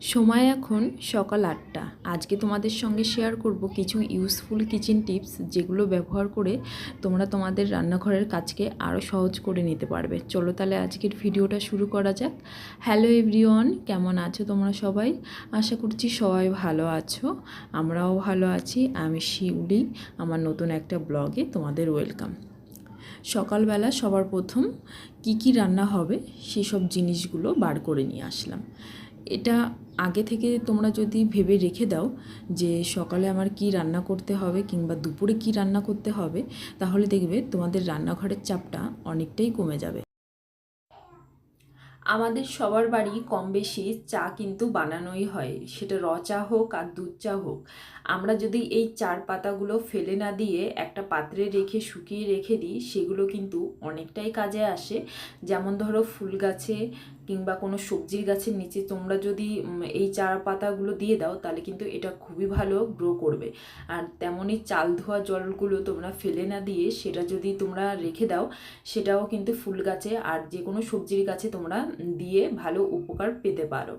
সময় এখন সকাল আটটা। আজকে তোমাদের সঙ্গে শেয়ার করব কিছু ইউজফুল কিচেন টিপস যেগুলো ব্যবহার করে তোমরা তোমাদের রান্নাঘরের কাজকে আরও সহজ করে নিতে পারবে। চলো তাহলে আজকের ভিডিওটা শুরু করা যাক। হ্যালো এভরিওয়ান কেমন আছো তোমরা সবাই? আশা করছি সবাই ভালো আছো। আমরাও ভালো আছি। আমি শিউলি, আমার নতুন একটা ব্লগে তোমাদের ওয়েলকাম সকালবেলা সবার প্রথম কি কি রান্না হবে সেসব জিনিসগুলো বার করে নিয়ে আসলাম। এটা আগে থেকে তোমরা যদি ভেবে রেখে দাও যে সকালে আমার কি রান্না করতে হবে কিংবা দুপুরে কি রান্না করতে হবে, তাহলে দেখবে তোমাদের রান্নাঘরের চাপটা অনেকটাই কমে যাবে। আমাদের সবার বাড়ি কম বেশি চা কিন্তু বানানোই হয়, সেটা র চা হোক আর দুধ চা হোক। আমরা যদি এই চার পাতাগুলো ফেলে না দিয়ে একটা পাত্রে রেখে শুকিয়ে রেখে দিই, সেগুলো কিন্তু অনেকটাই কাজে আসে। যেমন ধরো ফুল গাছে কিংবা কোনো সবজির গাছের নিচে তোমরা যদি এই চার পাতাগুলো দিয়ে দাও, তাহলে কিন্তু এটা খুবই ভালো গ্রো করবে। আর তেমনই চাল ধোয়া জলগুলো তোমরা ফেলে না দিয়ে সেটা যদি তোমরা রেখে দাও, সেটাও কিন্তু ফুল গাছে আর যে কোনো সবজির গাছে তোমরা দিয়ে ভালো উপকার পেতে পারো।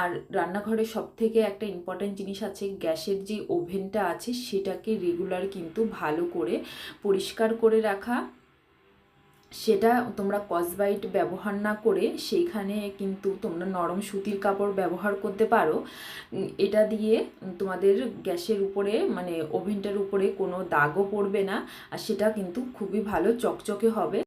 আর রান্নাঘরে সব থেকে একটা ইম্পর্ট্যান্ট জিনিস আছে, গ্যাসের যে ওভেনটা আছে, সেটাকে রেগুলার কিন্তু ভালো করে পরিষ্কার করে রাখা সেটা তোমরা কসবাইট ব্যবহার না করে সেইখানে কিন্তু তোমরা নরম সুতির কাপড় ব্যবহার করতে পারো। এটা দিয়ে তোমাদের গ্যাসের উপরে মানে ওভেনটার উপরে কোনো দাগও পড়বে না। আর সেটা কিন্তু খুবই ভালো চকচকে হবে।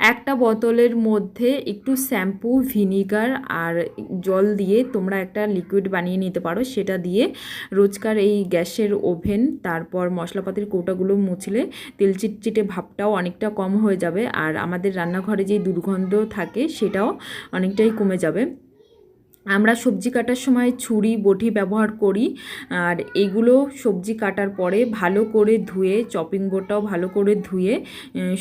একটা বোতলের মধ্যে একটু শ্যাম্পু, ভিনিগার আর জল দিয়ে তোমরা একটা লিকুইড বানিয়ে নিতে পারো। সেটা দিয়ে রোজকার এই গ্যাসের ওভেন, তারপর মশলাপাতির কৌটাগুলো মুছলে তেল চিটচিটে ভাবটাও অনেকটা কম হয়ে যাবে। আর আমাদের রান্নাঘরে যে দুর্গন্ধ থাকে, সেটাও অনেকটাই কমে যাবে। আমরা সবজি কাটার সময় ছুরি, বটি ব্যবহার করি, আর এগুলো সবজি কাটার পরে ভালো করে ধুয়ে চপিং বোর্ডটাও ভালো করে ধুয়ে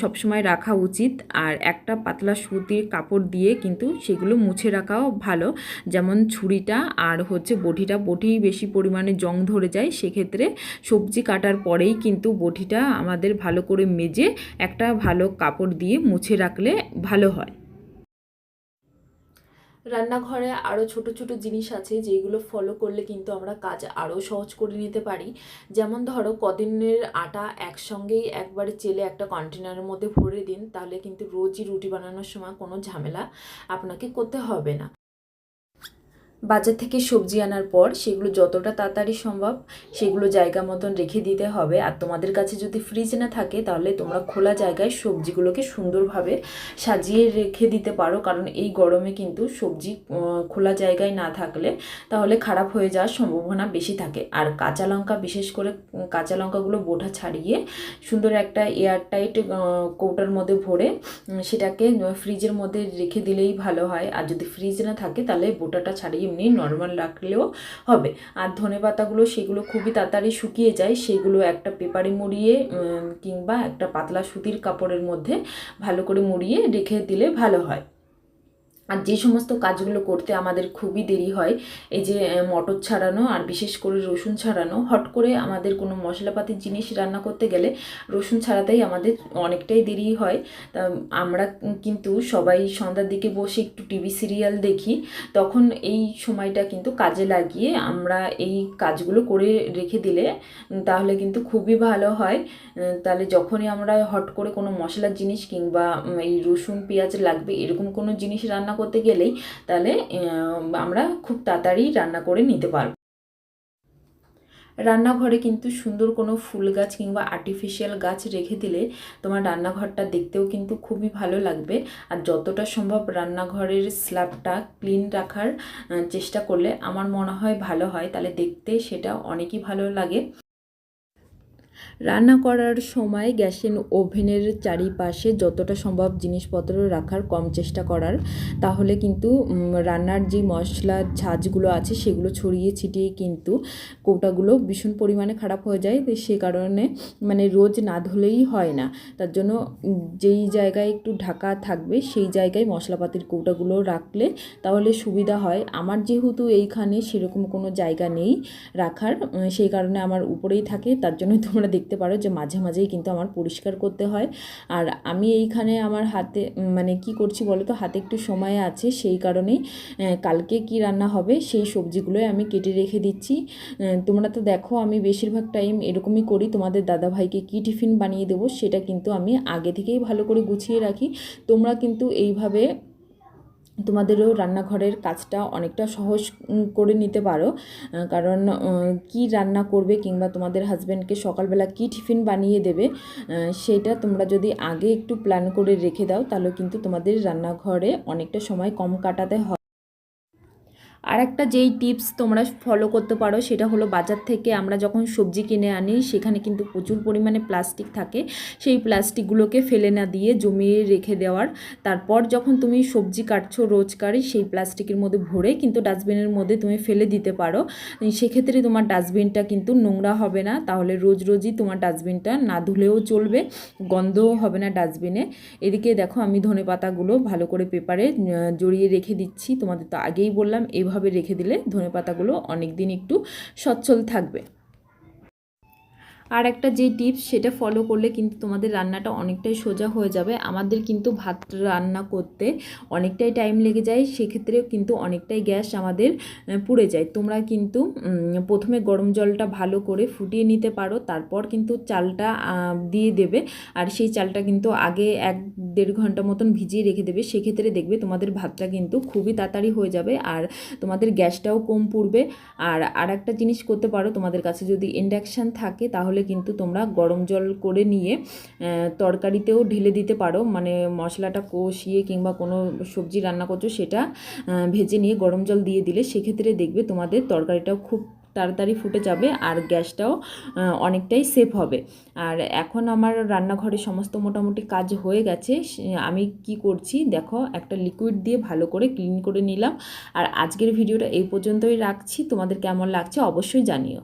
সবসময় রাখা উচিত। আর একটা পাতলা সুতির কাপড় দিয়ে কিন্তু সেগুলো মুছে রাখাও ভালো। যেমন ছুরিটা আর হচ্ছে বটিটা, বটি বেশি পরিমাণে জং ধরে যায়, সেক্ষেত্রে সবজি কাটার পরেই কিন্তু বটিটা আমাদের ভালো করে মেজে একটা ভালো কাপড় দিয়ে মুছে রাখলে ভালো হয়। রান্নাঘরে আরও ছোট ছোট জিনিস আছে যেগুলো ফলো করলে কিন্তু আমরা কাজ আরও সহজ করে নিতে পারি। যেমন ধরো কদিনের আটা একসঙ্গেই একবারে চেলে একটা কন্টেনারের মধ্যে ভরে দিন, তাহলে কিন্তু রোজই রুটি বানানোর সময় কোনো ঝামেলা আপনাকে করতে হবে না। বাজার থেকে সবজি আনার পর সেগুলো যতটা তাড়াতাড়ি সম্ভব সেগুলো জায়গা মতন রেখে দিতে হবে। আর তোমাদের কাছে যদি ফ্রিজ না থাকে তাহলে তোমরা খোলা জায়গায় সবজিগুলোকে সুন্দরভাবে সাজিয়ে রেখে দিতে পারো। কারণ এই গরমে কিন্তু সবজি খোলা জায়গায় না থাকলে তাহলে খারাপ হয়ে যাওয়ার সম্ভাবনা বেশি থাকে। আর কাঁচা লঙ্কা, বিশেষ করে কাঁচা লঙ্কাগুলো বোঠা ছাড়িয়ে সুন্দর একটা এয়ার টাইট কৌটার মধ্যে ভরে সেটাকে ফ্রিজের মধ্যে রেখে দিলেই ভালো হয়। আর যদি ফ্রিজ না থাকে তাহলে বোটাটা ছাড়িয়ে এমনি নর্মাল রাখলেও হবে। আর ধনে পাতাগুলো সেগুলো খুবই তাড়াতাড়ি শুকিয়ে যায়, সেগুলো একটা পেপারে মুড়িয়ে কিংবা একটা পাতলা সুতির কাপড়ের মধ্যে ভালো করে মুড়িয়ে রেখে দিলে ভালো হয়। আর যে সমস্ত কাজগুলো করতে আমাদের খুবই দেরি হয়, এই যে মটর ছাড়ানো আর বিশেষ করে রসুন ছাড়ানো, হট করে আমাদের কোনো মশলাপাতির জিনিস রান্না করতে গেলে রসুন ছাড়াতেই আমাদের অনেকটাই দেরি হয়। তা, আমরা কিন্তু সবাই সন্ধ্যার দিকে বসে একটু টিভি সিরিয়াল দেখি, তখন এই সময়টা কিন্তু কাজে লাগিয়ে আমরা এই কাজগুলো করে রেখে দিলে, তাহলে কিন্তু খুবই ভালো হয়। তাহলে যখনই আমরা হট করে কোনো মশলার জিনিস কিংবা এই রসুন, পেঁয়াজ লাগবে, এরকম কোনো জিনিস রান্না করতে গেলেই তাহলে আমরা খুব তাড়াতাড়ি রান্না করে নিতে পারব। রান্নাঘরে কিন্তু সুন্দর কোনো ফুল গাছ কিংবা আর্টিফিশিয়াল গাছ রেখে দিলে তোমার রান্নাঘরটা দেখতেও কিন্তু খুবই ভালো লাগবে। আর যতটা সম্ভব রান্নাঘরের স্ল্যাবটা ক্লিন রাখার চেষ্টা করলে আমার মনে হয় ভালো হয়। তাহলে দেখতে সেটা অনেকই ভালো লাগে। রান্না করার সময় গ্যাসের ওভেনের চারিপাশে যতটা সম্ভব জিনিসপত্র রাখার কম চেষ্টা করার। তাহলে কিন্তু রান্নার যে মশলার ঝাঁজগুলো আছে সেগুলো ছড়িয়ে ছিটিয়ে কিন্তু কৌটাগুলো ভীষণ পরিমাণে খারাপ হয়ে যায়। সে কারণে মানে রোজ না ধুলেই হয় না। তার জন্য যেই জায়গায় একটু ঢাকা থাকবে সেই জায়গায় মশলাপাতির কৌটাগুলো রাখলে তাহলে সুবিধা হয়। আমার যেহেতু এইখানে সেরকম কোনো জায়গা নেই রাখার সেই কারণে আমার উপরেই থাকে। তার জন্য তোমরা দেখতে দেখতে পারো যে মাঝে মাঝেই কিন্তু আমার পরিষ্কার করতে হয়। আর আমি এইখানে আমার হাতে মানে কি করছি বলো তো, হাতে একটু সময় আছে সেই কারণেই কালকে কি রান্না হবে সেই সবজিগুলোই আমি কেটে রেখে দিচ্ছি। তোমরা তো দেখো আমি বেশিরভাগ টাইম এরকমই করি, তোমাদের দাদাভাইকে কি টিফিন বানিয়ে দেবো সেটা কিন্তু আমি আগে থেকেই ভালো করে গুছিয়ে রাখি। তোমরা কিন্তু এইভাবে তোমাদেরও রান্নাঘরের কাজটা অনেকটা সহজ করে নিতে পারো। কারণ কি রান্না করবে কিংবা তোমাদের হাজব্যান্ডকে সকালবেলা কি টিফিন বানিয়ে দেবে সেটা তোমরা যদি আগে একটু প্ল্যান করে রেখে দাও, তাহলে কিন্তু তোমাদের রান্নাঘরে অনেকটা সময় কম কাটাতে হয় আর একটা যেই টিপস তোমরা ফলো করতে পারো সেটা হলো বাজার থেকে আমরা যখন সবজি কিনে আনি, সেখানে কিন্তু প্রচুর পরিমাণে প্লাস্টিক থাকে। সেই প্লাস্টিকগুলোকে ফেলে না দিয়ে জমিয়ে রেখে দেওয়ার। তারপর যখন তুমি সবজি কাটছো রোজকারই, সেই প্লাস্টিকের মধ্যে ভরে কিন্তু ডাস্টবিনের মধ্যে তুমি ফেলে দিতে পারো। সেক্ষেত্রে তোমার ডাস্টবিনটা কিন্তু নোংরা হবে না। তাহলে রোজ রোজই তোমার ডাস্টবিনটা না ধুলেও চলবে, গন্ধও হবে না ডাস্টবিনে এদিকে দেখো আমি ধনে পাতাগুলো ভালো করে পেপারে জড়িয়ে রেখে দিচ্ছি। তোমাদের তো আগেই বললাম এইভাবে রেখে দিলে ধনে পাতাগুলো অনেক দিন একটু সচ্ছল থাকবে। আর একটা যে টিপস সেটা ফলো করলে কিন্তু তোমাদের রান্নাটা অনেকটাই সোজা হয়ে যাবে। আমাদের কিন্তু ভাত রান্না করতে অনেকটাই টাইম লেগে যায়, সেক্ষেত্রেও কিন্তু অনেকটাই গ্যাস আমাদের পুড়ে যায়। তোমরা কিন্তু প্রথমে গরম জলটা ভালো করে ফুটিয়ে নিতে পারো, তারপর কিন্তু চালটা দিয়ে দেবে। আর সেই চালটা কিন্তু আগে এক দেড় ঘণ্টা মতন ভিজিয়ে রেখে দেবে। সেক্ষেত্রে দেখবে তোমাদের ভাতটা কিন্তু খুবই তাড়াতাড়ি হয়ে যাবে আর তোমাদের গ্যাসটাও কম পুড়বে। আর আর একটা জিনিস করতে পারো তোমাদের কাছে যদি ইন্ডাকশান থাকে তাহলে কিন্তু তোমরা গরম জল করে নিয়ে তরকারিতেও ঢেলে দিতে পারো। মানে মশলাটা কষিয়ে কিংবা কোনো সবজি রান্না করছ সেটা ভেজে নিয়ে গরম জল দিয়ে দিলে সেক্ষেত্রে দেখবে তোমাদের তরকারিটাও খুব তাড়াতাড়ি ফুটে যাবে আর গ্যাসটাও অনেকটাই সেফ হবে। আর এখন আমার রান্নাঘরে সমস্ত মোটামুটি কাজ হয়ে গেছে। আমি কি করছি দেখো, একটা লিকুইড দিয়ে ভালো করে ক্লিন করে নিলাম। আর আজকের ভিডিওটা এই পর্যন্তই রাখছি। তোমাদের কেমন লাগছে অবশ্যই জানিও।